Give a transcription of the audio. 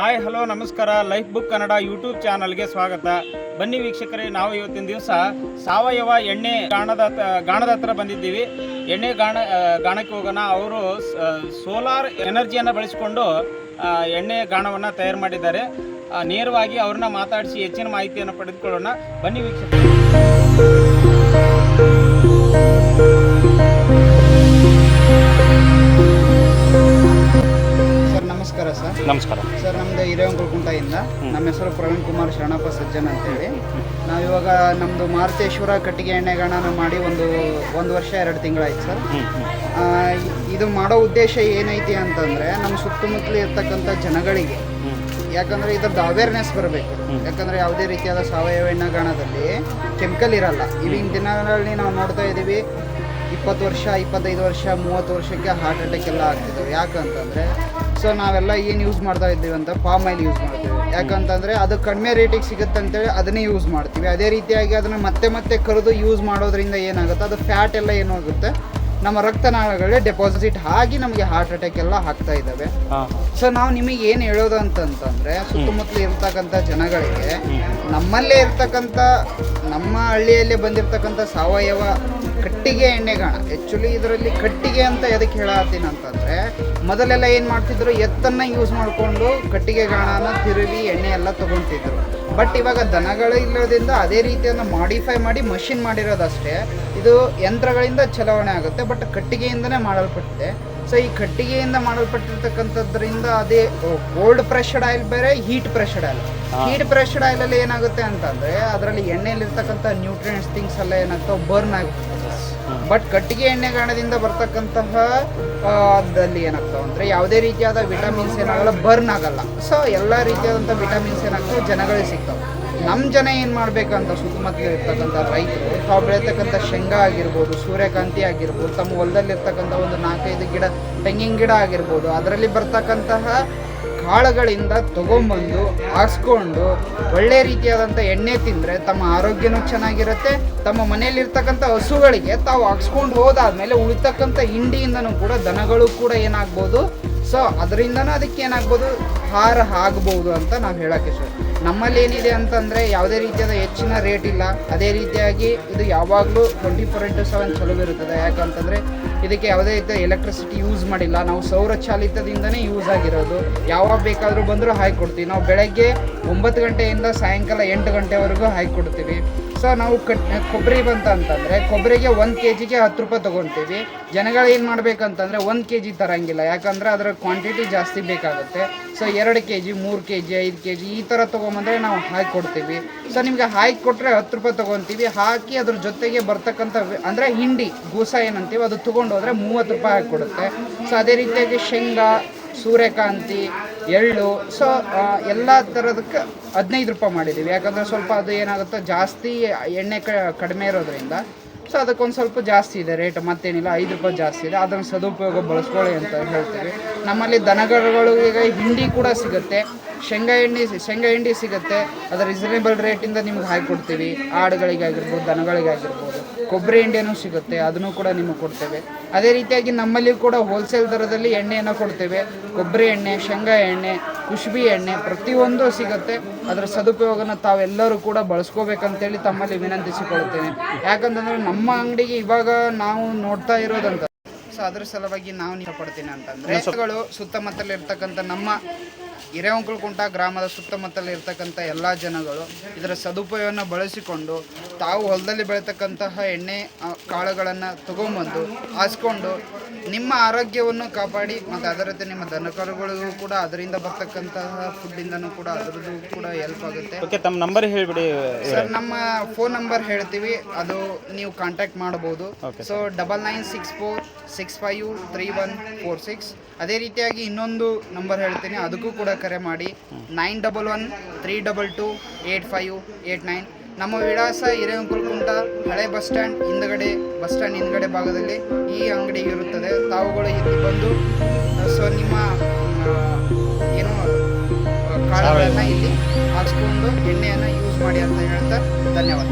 Hi, hello, ನಮಸ್ಕಾರ. Life book Kannada YouTube ಚಾನಲ್ಗೆ ಸ್ವಾಗತ. ಬನ್ನಿ ವೀಕ್ಷಕರೇ, ನಾವು ಇವತ್ತಿನ ದಿವಸ ಸಾವಯವ ಎಣ್ಣೆ ಗಾಣದ ಗಾಣದ ಹತ್ರ ಬಂದಿದ್ದೀವಿ. ಎಣ್ಣೆ ಗಾಣ ಗಾಣಕ್ಕೆ ಹೋಗೋಣ. ಅವರು ಸೋಲಾರ್ ಎನರ್ಜಿಯನ್ನು ಬಳಸಿಕೊಂಡು ಎಣ್ಣೆ ಗಾಣವನ್ನು ತಯಾರು ಮಾಡಿದ್ದಾರೆ. ನೇರವಾಗಿ ಅವ್ರನ್ನ ಮಾತಾಡಿಸಿ ಹೆಚ್ಚಿನ ಮಾಹಿತಿಯನ್ನು ಪಡೆದುಕೊಳ್ಳೋಣ. ಬನ್ನಿ ವೀಕ್ಷಕರೇ. ನಮಸ್ಕಾರ. ಸರ್ ನಮ್ದು ನಮ್ದು ಹಿರೇವಂಕುಂಟದಿಂದ ನಮ್ಮ ಹೆಸರು ಪ್ರವೀಣ್ ಕುಮಾರ್ ಶರಣಪ್ಪ ಸಜ್ಜನ್ ಅಂತೇಳಿ. ನಾವಿವಾಗ ನಮ್ಮದು ಮಾರುತೇಶ್ವರ ಕಟ್ಟಿಗೆ ಎಣ್ಣೆಗಳನ್ನ ಮಾಡಿ ಒಂದು ಒಂದು ವರ್ಷ ಎರಡು ತಿಂಗಳಾಯ್ತು ಸರ್. ಇದು ಮಾಡೋ ಉದ್ದೇಶ ಏನೈತಿ ಅಂತಂದರೆ ನಮ್ಮ ಸುತ್ತಮುತ್ತಲು ಇರ್ತಕ್ಕಂಥ ಜನಗಳಿಗೆ ಯಾಕಂದರೆ ಇದ್ರದ್ದು ಅವೇರ್ನೆಸ್ ಬರಬೇಕು. ಯಾಕಂದರೆ ಯಾವುದೇ ರೀತಿಯಾದ ಸಾವಯವ ಎಣ್ಣೆಗಾಣದಲ್ಲಿ ಕೆಮಿಕಲ್ ಇರಲ್ಲ. ಇವಿನ ದಿನಗಳಲ್ಲಿ ನಾವು ನೋಡ್ತಾ ಇದ್ದೀವಿ ಇಪ್ಪತ್ತು ವರ್ಷ ಇಪ್ಪತ್ತೈದು ವರ್ಷ ಮೂವತ್ತು ವರ್ಷಕ್ಕೆ ಹಾರ್ಟ್ ಅಟ್ಯಾಕ್ ಎಲ್ಲ ಆಗ್ತಿದ್ದಾವೆ ಯಾಕಂತಂದರೆ ಸೊ ನಾವೆಲ್ಲ ಏನು ಯೂಸ್ ಮಾಡ್ತಾ ಇದ್ದೀವಿ ಅಂತ ಪಾಮ್ ಆಯಿಲ್ ಯೂಸ್ ಮಾಡ್ತೀವಿ. ಯಾಕಂತಂದರೆ ಅದು ಕಡಿಮೆ ರೇಟಿಗೆ ಸಿಗುತ್ತೆ ಅಂತೇಳಿ ಅದನ್ನೇ ಯೂಸ್ ಮಾಡ್ತೀವಿ. ಅದೇ ರೀತಿಯಾಗಿ ಅದನ್ನು ಮತ್ತೆ ಮತ್ತೆ ಕರೆದು ಯೂಸ್ ಮಾಡೋದ್ರಿಂದ ಏನಾಗುತ್ತೆ? ಅದು ಫ್ಯಾಟ್ ಎಲ್ಲ ಏನಾಗುತ್ತೆ ನಮ್ಮ ರಕ್ತನಾಳಗಳೇ ಡೆಪಾಸಿಟ್ ಆಗಿ ನಮಗೆ ಹಾರ್ಟ್ ಅಟ್ಯಾಕ್ ಎಲ್ಲ ಆಗ್ತಾ ಇದ್ದಾವೆ ಸೊ ನಾವು ನಿಮಗೆ ಏನು ಹೇಳೋದು ಅಂತಂತಂದ್ರೆ ಸುತ್ತಮುತ್ತಲು ಇರ್ತಕ್ಕಂಥ ಜನಗಳಿಗೆ ನಮ್ಮಲ್ಲೇ ಇರ್ತಕ್ಕಂಥ ನಮ್ಮ ಹಳ್ಳಿಯಲ್ಲೇ ಬಂದಿರತಕ್ಕಂಥ ಸಾವಯವ ಕಟ್ಟಿಗೆ ಎಣ್ಣೆಗಾಣ. ಆ್ಯಕ್ಚುಲಿ ಇದರಲ್ಲಿ ಕಟ್ಟಿಗೆ ಅಂತ ಎದಕ್ಕೆ ಹೇಳತ್ತೀನಿ ಅಂತಂದರೆ ಮೊದಲೆಲ್ಲ ಏನು ಮಾಡ್ತಿದ್ರು ಎತ್ತನ್ನು ಯೂಸ್ ಮಾಡಿಕೊಂಡು ಕಟ್ಟಿಗೆ ಗಾಣನ ತಿರುವಿ ಎಣ್ಣೆ ಎಲ್ಲ ತೊಗೊತಿದ್ರು. ಬಟ್ ಇವಾಗ ದನಗಳು ಇಲ್ಲೋದ್ರಿಂದ ಅದೇ ರೀತಿಯನ್ನು ಮಾಡಿಫೈ ಮಾಡಿ ಮಷಿನ್ ಮಾಡಿರೋದಷ್ಟೇ. ಇದು ಯಂತ್ರಗಳಿಂದ ಚಲಾವಣೆ ಆಗುತ್ತೆ ಬಟ್ ಕಟ್ಟಿಗೆಯಿಂದನೇ ಮಾಡಲ್ಪಟ್ಟಿದೆ. ಸೊ ಈ ಕಟ್ಟಿಗೆಯಿಂದ ಮಾಡಲ್ಪಟ್ಟಿರ್ತಕ್ಕಂಥದ್ರಿಂದ ಅದೇ ಕೋಲ್ಡ್ ಪ್ರೆಷರ್ಡ್ ಆಯಿಲ್ ಬೇರೆ heat pressured oil heat pressured ಆಯಿಲಲ್ಲಿ ಏನಾಗುತ್ತೆ ಅಂತಂದರೆ ಅದರಲ್ಲಿ ಎಣ್ಣೆಯಲ್ಲಿರ್ತಕ್ಕಂಥ ನ್ಯೂಟ್ರಿಯೆಂಟ್ಸ್ ಥಿಂಗ್ಸ್ ಎಲ್ಲ ಏನಾಗ್ತಾವೆ ಬರ್ನ್ ಆಗುತ್ತೆ. ಬಟ್ ಕಟ್ಟಿಗೆ ಎಣ್ಣೆಗಾಣದಿಂದ ಬರ್ತಕ್ಕಂತಹ ಆ, ಅದಲ್ಲಿ ಏನಾಗ್ತಾವೆ ಅಂದರೆ ಯಾವುದೇ ರೀತಿಯಾದ ವಿಟಮಿನ್ಸ್ ಏನಾಗಲ್ಲ ಬರ್ನ್ ಆಗಲ್ಲ. ಸೊ ಎಲ್ಲ ರೀತಿಯಾದಂಥ ವಿಟಮಿನ್ಸ್ ಏನಾಗ್ತವೆ ಜನಗಳಿಗೆ ಸಿಗ್ತಾವೆ. ನಮ್ಮ ಜನ ಏನು ಮಾಡಬೇಕಂತ ಸುತ್ತಮುತ್ತಲು ಇರ್ತಕ್ಕಂಥ ರೈತರು ತಾವು ಬೆಳೀತಕ್ಕಂಥ ಶೇಂಗಾ ಆಗಿರ್ಬೋದು ಸೂರ್ಯಕಾಂತಿ ಆಗಿರ್ಬೋದು ತಮ್ಮ ಹೊಲದಲ್ಲಿರ್ತಕ್ಕಂಥ ಒಂದು ನಾಲ್ಕೈದು ಗಿಡ ತೆಂಗಿನ ಗಿಡ ಆಗಿರ್ಬೋದು ಅದರಲ್ಲಿ ಬರ್ತಕ್ಕಂತಹ ಕಾಳುಗಳಿಂದ ತಗೊಂಬಂದು ಹಾಸ್ಕೊಂಡು ಒಳ್ಳೆ ರೀತಿಯಾದಂಥ ಎಣ್ಣೆ ತಿಂದರೆ ತಮ್ಮ ಆರೋಗ್ಯನೂ ಚೆನ್ನಾಗಿರುತ್ತೆ. ತಮ್ಮ ಮನೆಯಲ್ಲಿರ್ತಕ್ಕಂಥ ಹಸುಗಳಿಗೆ ತಾವು ಹಾಕ್ಸ್ಕೊಂಡು ಹೋದಾದ್ಮೇಲೆ ಉಳಿತಕ್ಕಂಥ ಹಿಂಡಿಯಿಂದನೂ ಕೂಡ ದನಗಳು ಕೂಡ ಏನಾಗ್ಬೋದು. ಸೊ ಅದರಿಂದನೂ ಅದಕ್ಕೆ ಏನಾಗ್ಬೋದು? ಹಾರ ಆಗ್ಬೋದು ಅಂತ ನಾವು ಹೇಳೋಕ್ಕೆ ಇಷ್ಟ ನಮ್ಮಲ್ಲಿ ಏನಿದೆ ಅಂತಂದರೆ ಯಾವುದೇ ರೀತಿಯಾದ ಹೆಚ್ಚಿನ ರೇಟ್ ಇಲ್ಲ. ಅದೇ ರೀತಿಯಾಗಿ ಇದು ಯಾವಾಗಲೂ ಟ್ವೆಂಟಿ ಫೋರ್ ಇಂಟು ಸೆವೆನ್ ಚಲೋ ಇರುತ್ತದೆ. ಯಾಕಂತಂದರೆ ಇದಕ್ಕೆ ಯಾವುದೇ ರೀತಿಯ ಎಲೆಕ್ಟ್ರಿಸಿಟಿ ಯೂಸ್ ಮಾಡಿಲ್ಲ. ನಾವು ಸೌರ ಚಾಲಿತದಿಂದನೇ ಯೂಸ್ ಆಗಿರೋದು. ಯಾವಾಗ ಬೇಕಾದರೂ ಬಂದರೂ ಹಾಕಿ ಕೊಡ್ತೀವಿ ನಾವು ಬೆಳಗ್ಗೆ ಒಂಬತ್ತು ಗಂಟೆಯಿಂದ ಸಾಯಂಕಾಲ ಎಂಟು ಗಂಟೆವರೆಗೂ ಹಾಕಿ ಕೊಡ್ತೀವಿ ಸೊ ನಾವು ಕಟ್ ಕೊಬ್ಬರಿ ಬಂತ ಅಂತಂದರೆ ಕೊಬ್ಬರಿಗೆ ಒಂದು ಕೆ ಜಿಗೆ ಹತ್ತು ರೂಪಾಯಿ ತೊಗೊತೀವಿ. ಜನಗಳು ಏನು ಮಾಡಬೇಕಂತಂದರೆ ಒಂದು ಕೆ ಜಿ ತರಂಗಿಲ್ಲ. ಯಾಕಂದರೆ ಅದರ ಕ್ವಾಂಟಿಟಿ ಜಾಸ್ತಿ ಬೇಕಾಗುತ್ತೆ. ಸೊ ಎರಡು ಕೆ ಜಿ ಮೂರು ಕೆ ಜಿ ಐದು ಕೆ ಜಿ ಈ ಥರ ತೊಗೊಂಬಂದರೆ ನಾವು ಹಾಕಿ ಕೊಡ್ತೀವಿ. ಸೊ ನಿಮಗೆ ಹಾಕಿ ಕೊಟ್ಟರೆ ಹತ್ತು ರೂಪಾಯಿ ತೊಗೊತೀವಿ. ಹಾಕಿ ಅದ್ರ ಜೊತೆಗೆ ಬರ್ತಕ್ಕಂಥ ಅಂದರೆ ಹಿಂಡಿ, ಗೂಸ ಏನಂತೀವಿ ಅದು ತೊಗೊಂಡು ಹೋದರೆ ಮೂವತ್ತು ರೂಪಾಯಿ ಹಾಕಿ ಕೊಡುತ್ತೆ ಸೊ ಅದೇ ರೀತಿಯಾಗಿ ಶೇಂಗಾ ಸೂರ್ಯಕಾಂತಿ, ಎಳ್ಳು ಸೊ ಎಲ್ಲ ಥರದಕ್ಕೆ ಹದಿನೈದು ರೂಪಾಯಿ ಮಾಡಿದ್ದೀವಿ ಯಾಕಂದರೆ ಸ್ವಲ್ಪ ಅದು ಏನಾಗುತ್ತೋ ಜಾಸ್ತಿ ಎಣ್ಣೆ ಕಡಿಮೆ ಇರೋದ್ರಿಂದ. ಸೊ ಅದಕ್ಕೊಂದು ಸ್ವಲ್ಪ ಜಾಸ್ತಿ ಇದೆ ರೇಟ್, ಮತ್ತೇನಿಲ್ಲ, ಐದು ರೂಪಾಯಿ ಜಾಸ್ತಿ ಇದೆ. ಅದನ್ನು ಸದುಪಯೋಗ ಬಳಸ್ಕೊಳ್ಳಿ ಅಂತ ಹೇಳ್ತೀವಿ. ನಮ್ಮಲ್ಲಿ ದನಗರುಗಳಿಗೆ ಹಿಂಡಿ ಕೂಡ ಸಿಗುತ್ತೆ. ಶೇಂಗಾ ಎಣ್ಣೆ, ಶೇಂಗಾ ಹಿಂಡಿ ಸಿಗುತ್ತೆ. ಅದು ರೀಸನೇಬಲ್ ರೇಟಿಂದ ನಿಮ್ಗೆ ಹಾಕಿ ಕೊಡ್ತೀವಿ ಆಡುಗಳಿಗಾಗಿರ್ಬೋದು, ದನಗಳಿಗಾಗಿರ್ಬೋದು. ಕೊಬ್ಬರಿ ಎಣ್ಣೆನೂ ಸಿಗುತ್ತೆ ಅದನ್ನು ಕೂಡ ನಿಮಗೆ ಕೊಡ್ತೇವೆ. ಅದೇ ರೀತಿಯಾಗಿ ನಮ್ಮಲ್ಲಿ ಕೂಡ ಹೋಲ್ಸೇಲ್ ದರದಲ್ಲಿ ಎಣ್ಣೆಯನ್ನು ಕೊಡ್ತೇವೆ. ಕೊಬ್ಬರಿ ಎಣ್ಣೆ ಶೇಂಗಾ ಎಣ್ಣೆ ಕುಷ್ಬಿ ಎಣ್ಣೆ ಪ್ರತಿಯೊಂದು ಸಿಗುತ್ತೆ. ಅದರ ಸದುಪಯೋಗನ ತಾವೆಲ್ಲರೂ ಕೂಡ ಬಳಸ್ಕೋಬೇಕಂತೇಳಿ ತಮ್ಮಲ್ಲಿ ವಿನಂತಿಸಿಕೊಳ್ಳುತ್ತೇನೆ. ಯಾಕಂತಂದ್ರೆ ನಮ್ಮ ಅಂಗಡಿಗೆ ಇವಾಗ ನಾವು ನೋಡ್ತಾ ಇರೋದಂತ ಸೊ ಅದ್ರ ಸಲುವಾಗಿ ನಾವು ಇಷ್ಟಪಡ್ತೀನಿ ಅಂತಂದ್ರೆ ಸುತ್ತಮುತ್ತಲಿರ್ತಕ್ಕಂಥ ನಮ್ಮ ಹಿರೇವಂಕುಳಕುಂಟ ಗ್ರಾಮದ ಸುತ್ತಮುತ್ತಲು ಇರ್ತಕ್ಕಂಥ ಎಲ್ಲ ಜನಗಳು ಇದರ ಸದುಪಯೋಗವನ್ನು ಬಳಸಿಕೊಂಡು ತಾವು ಹೊಲದಲ್ಲಿ ಬೆಳೀತಕ್ಕಂತಹ ಎಣ್ಣೆ ಕಾಳುಗಳನ್ನು ತಗೊಂಬಂದು ಹಾಸ್ಕೊಂಡು ನಿಮ್ಮ ಆರೋಗ್ಯವನ್ನು ಕಾಪಾಡಿ ಮತ್ತು ಅದರ ಜೊತೆ ನಿಮ್ಮ ದನಕರುಗಳಿಗೂ ಕೂಡ ಅದರಿಂದ ಬರ್ತಕ್ಕಂತಹ ಫುಡ್ಡಿಂದನೂ ಕೂಡ ಅದರದ್ದು ಕೂಡ ಹೆಲ್ಪ್ ಆಗುತ್ತೆ. ಓಕೆ ತಮ್ಮ ನಂಬರ್ ಹೇಳಿಬಿಡಿ ಸರ್ ನಮ್ಮ ಫೋನ್ ನಂಬರ್ ಹೇಳ್ತೀವಿ. ಅದು ನೀವು ಕಾಂಟ್ಯಾಕ್ಟ್ ಮಾಡಬಹುದು Okay, so double nine six four six five three one four six ಅದೇ ರೀತಿಯಾಗಿ ಇನ್ನೊಂದು ನಂಬರ್ ಹೇಳ್ತೀನಿ. ಅದಕ್ಕೂ ಕೂಡ ಕರೆ ಮಾಡಿ. Nine double one three double two eight five eight nine ನಮ್ಮ ವಿಳಾಸ ಹಿರೇಂಕುಲ್ಕುಂಟ ಹಳೆ ಬಸ್ ಸ್ಟ್ಯಾಂಡ್ ಹಿಂದ್ಗಡೆ ಬಸ್ ಸ್ಟ್ಯಾಂಡ್ ಹಿಂದ್ಗಡೆ ಭಾಗದಲ್ಲಿ ಈ ಅಂಗಡಿ ಇರುತ್ತದೆ. ತಾವುಗಳು ಇಲ್ಲಿ ಬಂದು ಸೊ ನಿಮ್ಮ ಏನು ಕಾಳುಗಳನ್ನು ಇಲ್ಲಿ ಹಾಕ್ಸ್ಕೊಂಡು ಎಣ್ಣೆಯನ್ನು ಯೂಸ್ ಮಾಡಿ ಅಂತ ಹೇಳ್ತಾ ಧನ್ಯವಾದ.